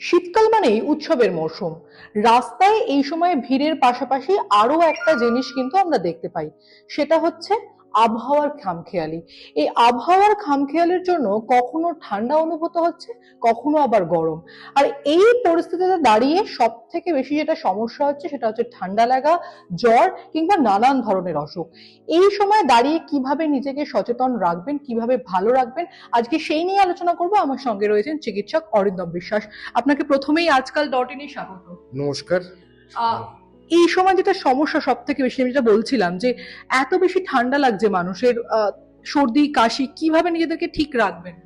শীতকাল মানেই উৎসবের মরশুম। রাস্তায় এই সময় ভিড়ের পাশাপাশি আরও একটা জিনিস কিন্তু আমরা দেখতে পাই। সেটা হচ্ছে আবহাওয়ার খামখেয়ালি। এই আবহাওয়ার খামখেয়ালির জন্য কখনো ঠান্ডা অনুভূত হচ্ছে কখনো আবার গরম। আর এই পরিস্থিতিতে দাঁড়িয়ে সব থেকে বেশি যেটা সমস্যা হচ্ছে সেটা হচ্ছে ঠান্ডা লাগা জ্বর কিংবা নানান ধরনের অসুখ। এই সময় দাঁড়িয়ে কীভাবে নিজেকে সচেতন রাখবেন কীভাবে ভালো রাখবেন আজকে সেই নিয়ে আলোচনা করব। আমার সঙ্গে রয়েছেন চিকিৎসক অরিন্দম বিশ্বাস। আপনাকে প্রথমেই আজকাল ডট ইনে স্বাগত। নমস্কার। আহ, এই সময় যেটা সমস্যা সব থেকে বেশি, আমি যেটা বলছিলাম যে এত বেশি ঠান্ডা লাগছে মানুষের সর্দি, কাশি, কীভাবে নিজেদেরকে ঠিক রাখবেন?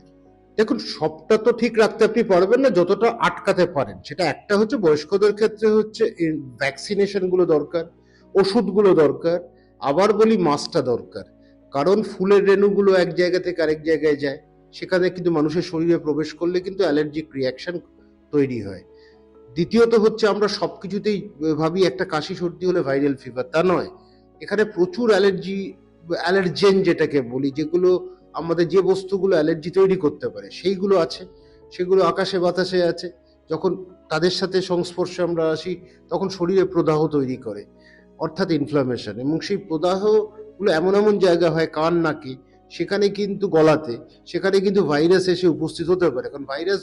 দেখুন, সবটা তো ঠিক রাখতে আপনি পারবেন না, যতটা আটকাতে পারেন। সেটা একটা হচ্ছে বয়স্কদের ক্ষেত্রে হচ্ছে ভ্যাকসিনেশনগুলো দরকার, ওষুধগুলো দরকার, আবার বলি মাস্কটা দরকার। কারণ ফুলের রেণুগুলো এক জায়গা থেকে আরেক জায়গায় যায়, সেখানে কিন্তু মানুষের শরীরে প্রবেশ করলে কিন্তু অ্যালার্জিক রিয়াকশন তৈরি হয়। দ্বিতীয়ত হচ্ছে আমরা সবকিছুতেই ভাবি একটা কাশি সর্দি হলে ভাইরাল ফিভার তা নয়। এখানে প্রচুর অ্যালার্জি অ্যালার্জেন যেটাকে বলি, যেগুলো আমাদের যে বস্তুগুলো অ্যালার্জি তৈরি করতে পারে, সেইগুলো আছে। সেগুলো আকাশে বাতাসে আছে। যখন তাদের সাথে সংস্পর্শে আমরা আসি, তখন শরীরে প্রদাহ তৈরি করে, অর্থাৎ ইনফ্লামেশন এবং সেই প্রদাহগুলো এমন এমন জায়গা হয় কান, নাকে, সেখানে কিন্তু গলাতে, সেখানে কিন্তু ভাইরাস এসে উপস্থিত হতে পারে। কারণ ভাইরাস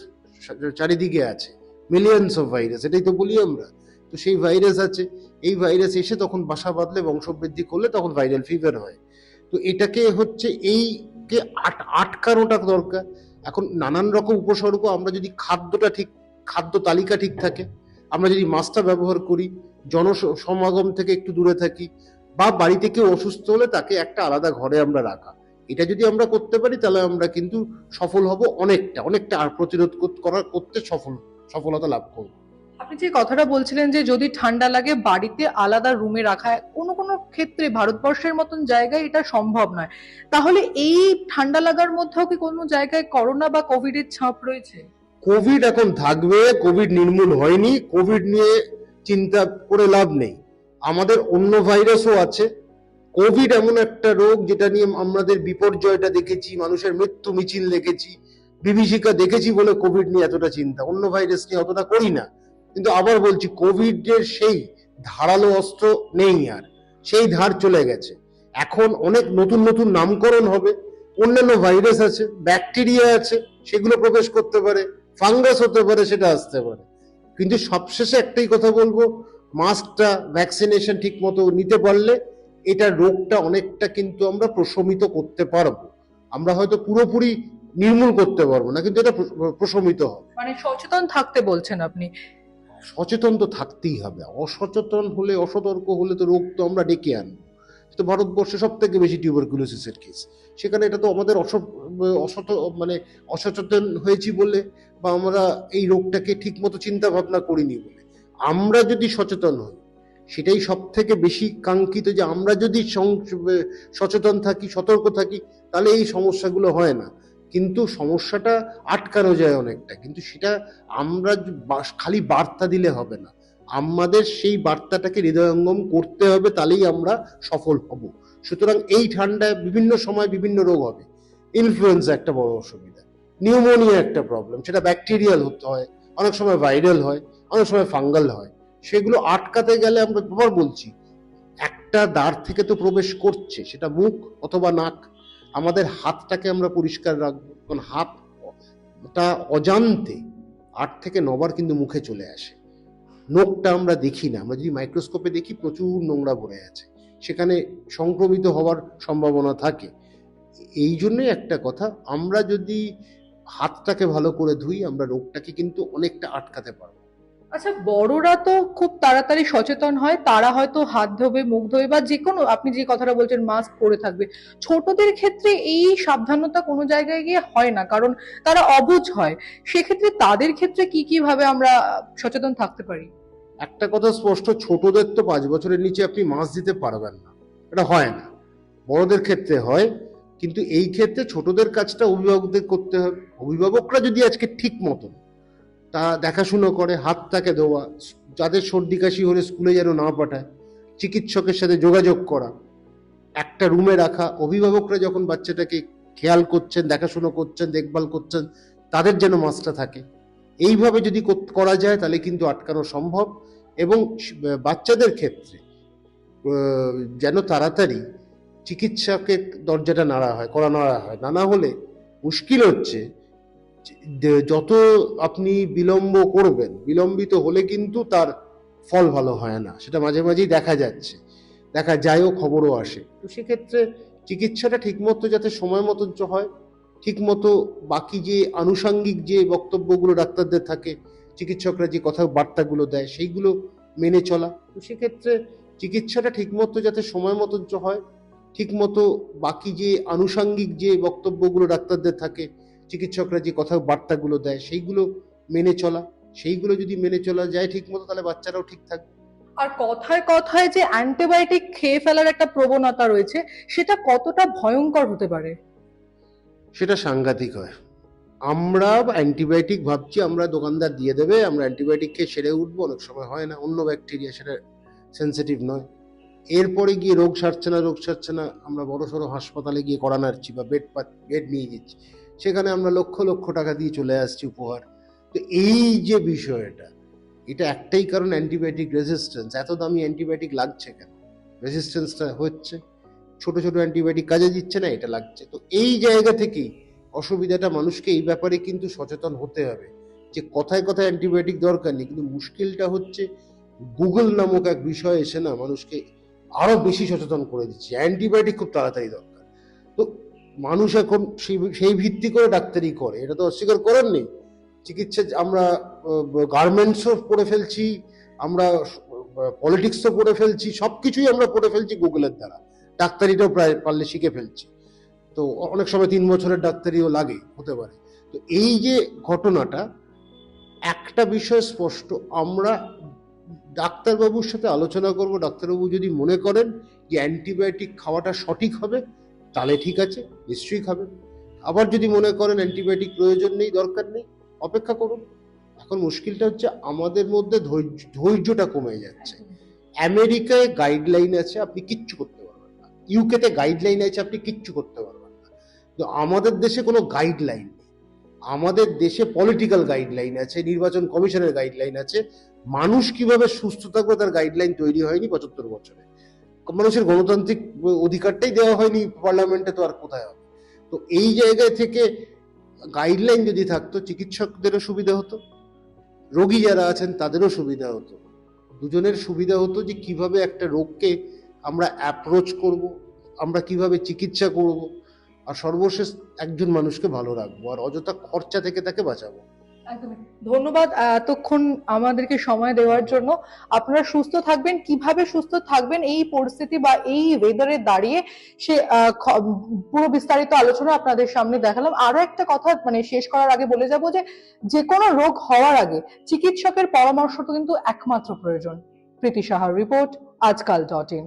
চারিদিকে আছে। মিলিয়নস অফ ভাইরাস এটাই তো বলি আমরা। তো সেই ভাইরাস আছে, এই ভাইরাস এসে তখন বাসা বাঁধলে, বংশবৃদ্ধি করলে তখন ভাইরাল ফিভার হয়। তো এটাকে হচ্ছে, এইকে আট, আটকানোটা দরকার। এখন নানান রকম উপসর্গ, আমরা যদি খাদ্যটা ঠিক, খাদ্য তালিকা ঠিক থাকে, আমরা যদি মাছটা ব্যবহার করি জন সমাগম থেকে একটু দূরে থাকি, বা বাড়িতে কেউ অসুস্থ হলে তাকে একটা আলাদা ঘরে আমরা রাখা। এটা যদি আমরা করতে পারি, তাহলে আমরা কিন্তু সফল হব অনেকটা অনেকটা আর প্রতিরোধ কর- করার করতে সফল সফলতা লাভ করব। আপনি যে কথাটা বলছিলেন যে যদি ঠান্ডা লাগে বাড়িতে আলাদা রুমে রাখা কোনো কোনো ক্ষেত্রে ভারতবর্ষের মতন জায়গায় এটা সম্ভব নয়। তাহলে এই ঠান্ডা লাগার মধ্যেও কি কোনো জায়গায় করোনা বা কোভিড এর ছাপ রয়েছে? কোভিড এখন থাকবে কোভিড নির্মূল হয়নি কোভিড নিয়ে চিন্তা করে লাভ নেই। আমাদের অন্য ভাইরাসও আছে। কোভিড এমন একটা রোগ যেটা নিয়ে আমাদের বিপর্যয়টা দেখেছি মানুষের মৃত্যু মিছিল দেখেছি বিভীষিকা দেখেছি বলে কোভিড নিয়ে এতটা চিন্তা। অন্য ভাইরাস নিয়ে অতটা করি না। কিন্তু আবার বলছি কোভিড এর সেই ধারালো অস্ত্র নেই আর। সেই ধার চলে গেছে। এখন অনেক নতুন নতুন নামকরণ হবে। অন্যান্য ভাইরাস আছে ব্যাকটেরিয়া আছে, সেগুলো প্রবেশ করতে পারে ফাঙ্গাস হতে পারে, সেটা আসতে পারে। কিন্তু সবশেষে একটাই কথা বলব মাস্কটা ভ্যাকসিনেশন ঠিক মতো নিতে পারলে এটা রোগটা অনেকটা কিন্তু আমরা প্রশমিত করতে পারব। আমরা হয়তো পুরোপুরি নির্মূল করতে পারব না কিন্তু এটা প্রশমিত হবে। মানে সচেতন থাকতে বলছেন আপনি। সচেতন তো থাকতেই হবে। অসচেতন হলে অসতর্ক হলে তো রোগ তো আমরা ডেকে আনব। তো ভারতবর্ষে সব থেকে বেশি টিউবারকুলোসিসের কেস সেখানে এটা তো আমাদের অস অসত মানে অসচেতন হয়েছি বলে বা আমরা এই রোগটাকে ঠিক মতো চিন্তা ভাবনা করিনি বলে। আমরা যদি সচেতন হই সেটাই সব থেকে বেশি কাঙ্ক্ষিত যে আমরা যদি সচেতন থাকি সতর্ক থাকি তাহলে এই সমস্যাগুলো হয় না। কিন্তু সমস্যাটা আটকানো যায় অনেকটা। কিন্তু সেটা আমরা খালি বার্তা দিলে হবে না। আমাদের সেই বার্তাটাকে হৃদয়ঙ্গম করতে হবে, তাহলেই আমরা সফল হব। সুতরাং এই ঠান্ডায় বিভিন্ন সময় বিভিন্ন রোগ হবে। ইনফ্লুয়েঞ্জা একটা বড় অসুবিধা। নিউমোনিয়া একটা প্রবলেম। সেটা ব্যাকটেরিয়াল হতে হয়, অনেক সময় ভাইরাল হয়, অনেক সময় ফাঙ্গাল হয়। সেগুলো আটকাতে গেলে আমরা বলছি, একটা দ্বার থেকে তো প্রবেশ করছে, সেটা মুখ অথবা নাক আমাদের হাতটাকে আমরা পরিষ্কার রাখব। কারণ হাতটা অজান্তে আট থেকে নবার কিন্তু মুখে চলে আসে। নোকটা আমরা দেখি না। আমরা যদি মাইক্রোস্কোপে দেখি, প্রচুর নোংরা ভরে আছে। সেখানে সংক্রমিত হওয়ার সম্ভাবনা থাকে। এই জন্যই একটা কথা, আমরা যদি হাতটাকে ভালো করে ধুই, আমরা রোগটাকে কিন্তু অনেকটা আটকাতে পারব। আচ্ছা বড়রা তো খুব তাড়াতাড়ি সচেতন হয়, তারা হয়তো হাত ধোবে, মুখ ধোবে বা যে কোনো আপনি যে কথাটা বলছেন মাস্ক পরে থাকবে। ছোটদের ক্ষেত্রে এই সাবধানতা কোনো জায়গায় গিয়ে হয় না, কারণ তারা অবুঝ হয়। সেক্ষেত্রে তাদের ক্ষেত্রে কি কি ভাবে আমরা সচেতন থাকতে পারি? একটা কথা স্পষ্ট, ছোটদের তো পাঁচ বছরের নিচে আপনি মাস্ক দিতে পারবেন না। এটা হয় না। বড়দের ক্ষেত্রে হয়, কিন্তু এই ক্ষেত্রে ছোটদের কাজটা অভিভাবকদের করতে হবে। অভিভাবকরা যদি আজকে ঠিক মতন তা দেখাশুনো করে, হাতটাকে ধোয়া, যাদের সর্দি কাশি হলে স্কুলে যেন না পাঠায়, চিকিৎসকের সাথে যোগাযোগ করা, একটা রুমে রাখা, অভিভাবকরা যখন বাচ্চাটাকে খেয়াল করছেন, দেখাশুনো করছেন, দেখভাল করছেন, তাদের যেন মাছটা থাকে। এইভাবে যদি করা যায়, তাহলে কিন্তু আটকানো সম্ভব এবং বাচ্চাদের ক্ষেত্রে যেন তাড়াতাড়ি চিকিৎসকের দরজাটা নাড়া হয়, করা নাড়া হয়। না না হলে মুশকিল হচ্ছে যত আপনি বিলম্ব করবেন, বিলম্বিত হলে কিন্তু তার ফল ভালো হয় না। সেটা মাঝে মাঝেই দেখা যাচ্ছে। দেখা যায়ও খবরও আসে। তো সেক্ষেত্রে চিকিৎসাটা ঠিকমতো যাতে সময় মতো চ- হয়, ঠিকমতো বাকি যে আনুষাঙ্গিক যে বক্তব্যগুলো ডাক্তারদের থাকে, চিকিৎসকরা যে কথা বার্তাগুলো দেয়, সেইগুলো মেনে চলা। তো সেক্ষেত্রে চিকিৎসাটা ঠিকমতো যাতে সময় মতো চ- হয়, ঠিকমতো বাকি যে আনুষাঙ্গিক যে বক্তব্যগুলো ডাক্তারদের থাকে চিকিৎসকরা যে কথা বার্তাগুলো দেয় সেইগুলো মেনে চলা। সেইগুলো যদি মেনে চলা যায় ঠিকমতো তাহলে বাচ্চারাও ঠিক থাকবে। আর কথায় কথায় যে অ্যান্টিবায়োটিক খেয়ে ফেলার একটা প্রবণতা রয়েছে সেটা কতটা ভয়ঙ্কর হতে পারে? সেটা সাংঘাতিক হয়। আমরা অ্যান্টিবায়োটিক ভাবছি আমরা দোকানদার দিয়ে দেবে আমরা অ্যান্টিবায়োটিক খেয়ে সেরে উঠবো অনেক সময় হয় না অন্য ব্যাকটেরিয়া সেটা সেন্সিটিভ নয়। এরপরে গিয়ে রোগ সারছে না রোগ সারছে না আমরা বড় সড়ো হাসপাতালে গিয়ে করানাচ্ছি বা বেড বেড নিয়ে যাচ্ছি সেখানে আমরা লক্ষ লক্ষ টাকা দিয়ে চলে আসছি উপহার। তো এই যে বিষয়টা, এটা একটাই কারণ অ্যান্টিবায়োটিক রেজিস্ট্যান্স এত দামি অ্যান্টিবায়োটিক লাগছে কেন? রেজিস্ট্যান্সটা হচ্ছে। ছোট ছোট অ্যান্টিবায়োটিক কাজে দিচ্ছে না, এটা লাগছে। তো এই জায়গা থেকেই অসুবিধাটা মানুষকে এই ব্যাপারে কিন্তু সচেতন হতে হবে যে কথায় কথায় অ্যান্টিবায়োটিক দরকার নেই। কিন্তু মুশকিলটা হচ্ছে গুগল নামক এক বিষয় এসে না মানুষকে আরও বেশি সচেতন করে দিচ্ছে। অ্যান্টিবায়োটিক খুব তাড়াতাড়ি দরকার। তো মানুষ এখন সেই ভিত্তি করে ডাক্তারি করে, এটা তো অস্বীকার করার নেই। চিকিৎসা আমরা গার্মেন্টসও পড়ে ফেলছি, আমরা পলিটিক্সও পড়ে ফেলছি, সবকিছুই আমরা পড়ে ফেলছি গুগলের দ্বারা। ডাক্তারিটাও প্রায় পারলে শিখে ফেলছি। তো অনেক সময় তিন বছরের ডাক্তারিও লাগে, হতে পারে। তো এই যে ঘটনাটা, একটা বিষয় স্পষ্ট, আমরা ডাক্তারবাবুর সাথে আলোচনা করব, ডাক্তারবাবু যদি মনে করেন যে অ্যান্টিবায়োটিক খাওয়াটা সঠিক হবে তাহলে ঠিক আছে, নিশ্চয়ই খাবেন আবার যদি মনে করেন অ্যান্টিবায়োটিক প্রয়োজন নেই, দরকার নেই, অপেক্ষা করুন। এখন মুশকিলটা হচ্ছে আমাদের মধ্যে ধৈর্য, ধৈর্যটা কমে যাচ্ছে। আমেরিকায় গাইডলাইন আছে, আপনি কিচ্ছু করতে পারবেন না। ইউকেতে গাইডলাইন আছে, আপনি কিচ্ছু করতে পারবেন না। তো আমাদের দেশে কোনো গাইডলাইন নেই। আমাদের দেশে পলিটিক্যাল গাইডলাইন আছে, নির্বাচন কমিশনের গাইডলাইন আছে। মানুষ কীভাবে সুস্থ থাকবে তার গাইডলাইন তৈরি হয়নি পঁচাত্তর বছরে। মানুষের গণতান্ত্রিক অধিকারটাই দেওয়া হয়নি পার্লামেন্টে তো আর কোথায় হবে তো এই জায়গায় থেকে গাইডলাইন যদি থাকতো, চিকিৎসকদেরও সুবিধা হতো, রোগী যারা আছেন তাদেরও সুবিধা হতো দুজনের সুবিধা হতো যে কীভাবে একটা রোগকে আমরা অ্যাপ্রোচ করব, আমরা কীভাবে চিকিৎসা করব, আর সর্বশেষ একজন মানুষকে ভালো রাখব, আর অযথা খরচা থেকে তাকে বাঁচাবো। ধন্যবাদ, এতক্ষণ আমাদেরকে সময় দেওয়ার জন্য। আপনারা সুস্থ থাকবেন। কীভাবে সুস্থ থাকবেন, এই পরিস্থিতি বা এই ওয়েদারে দাঁড়িয়ে সে পুরো বিস্তারিত আলোচনা আপনাদের সামনে দেখালাম। আরও একটা কথা মানে শেষ করার আগে বলে যাব যে যে কোনো রোগ হওয়ার আগে চিকিৎসকের পরামর্শ তো কিন্তু একমাত্র প্রয়োজন। প্রীতি সাহার রিপোর্ট, আজকাল ডট ইন।